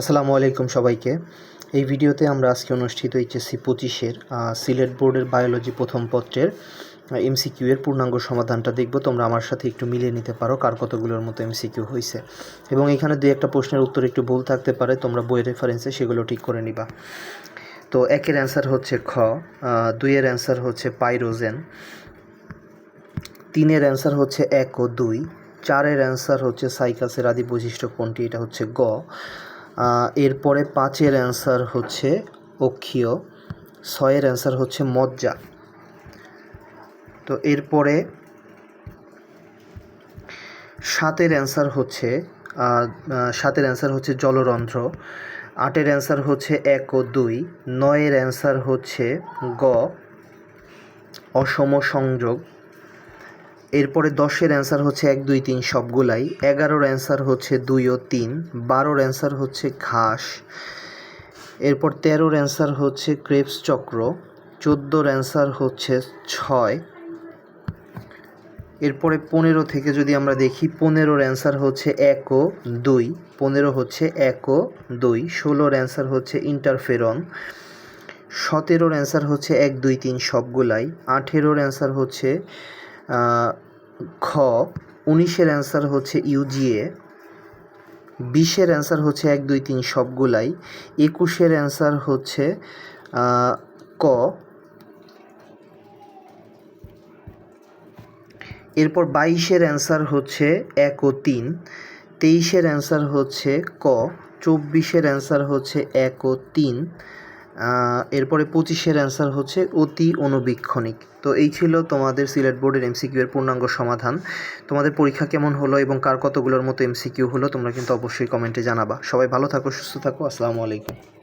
আসসালামু আলাইকুম সবাইকে। এই ভিডিওতে আমরা আজকে অনুষ্ঠিত এইচএসসি পঁচিশের সিলেট বোর্ডের বায়োলজি প্রথম পত্রের এমসিকিউ এর পূর্ণাঙ্গ সমাধানটা দেখব। তোমরা আমার সাথে একটু মিলিয়ে নিতে পারো কার কতগুলোর মতো এমসিকিউ হয়েছে এবং এখানে দুই একটা প্রশ্নের উত্তর একটু ভুল থাকতে পারে, তোমরা বইয়ের রেফারেন্সে সেগুলো ঠিক করে নিবা। তো একের অ্যান্সার হচ্ছে খ দুইয়ের অ্যান্সার হচ্ছে পাইরোজেন তিনের অ্যান্সার হচ্ছে এক ও দুই, চারের অ্যান্সার হচ্ছে সাইকাসের আদি বৈশিষ্ট্য কোনটি, এটা হচ্ছে গ। এরপরে পাঁচের অ্যান্সার হচ্ছে অক্ষীয়, ছয়ের অ্যান্সার হচ্ছে মজ্জা। তো এরপরে সাতের অ্যান্সার হচ্ছে সাতের অ্যান্সার হচ্ছে জলরন্ধ্র, আটের অ্যান্সার হচ্ছে এক ও দুই, নয়ের অ্যান্সার হচ্ছে গ, অসম সংযোগ এরপরে দশের অ্যান্সার হচ্ছে এক, দুই, তিন সবগুলাই। এগারোর অ্যান্সার হচ্ছে দুই ও তিন। বারোর অ্যান্সার হচ্ছে ঘাস। এরপর তেরোর অ্যান্সার হচ্ছে ক্রেপস চক্র। চোদ্দোর অ্যান্সার হচ্ছে ছয়। এরপরে পনেরো থেকে যদি আমরা দেখি, পনেরোর অ্যান্সার হচ্ছে এক ও দুই। পনেরো হচ্ছে এক ও দুই। ষোলোর অ্যান্সার হচ্ছে ইন্টারফেরন। সতেরোর অ্যান্সার হচ্ছে এক, দুই, তিন সবগুলাই। আঠেরোর অ্যান্সার হচ্ছে খ, উনিশের অ্যান্সার হচ্ছে ইউজিএ বিশের অ্যান্সার হচ্ছে এক, দুই, তিন সবগুলাই, একুশের অ্যান্সার হচ্ছে ক। এরপর বাইশের অ্যান্সার হচ্ছে এক ও তিন, তেইশের অ্যান্সার হচ্ছে ক, চব্বিশের অ্যান্সার হচ্ছে এক ও তিন এরপরে পঁচিশের অ্যান্সার হচ্ছে অতি অনুবীক্ষণিক তো এই ছিল তোমাদের সিলেট বোর্ডের এমসিকিউ এর পূর্ণাঙ্গ সমাধান। তোমাদের পরীক্ষা কেমন হলো এবং কার কতগুলোর মতো এমসিকিউ হলো তোমরা কিন্তু অবশ্যই কমেন্টে জানাবা। সবাই ভালো থাকো, সুস্থ থাকো, আসসালামু আলাইকুম।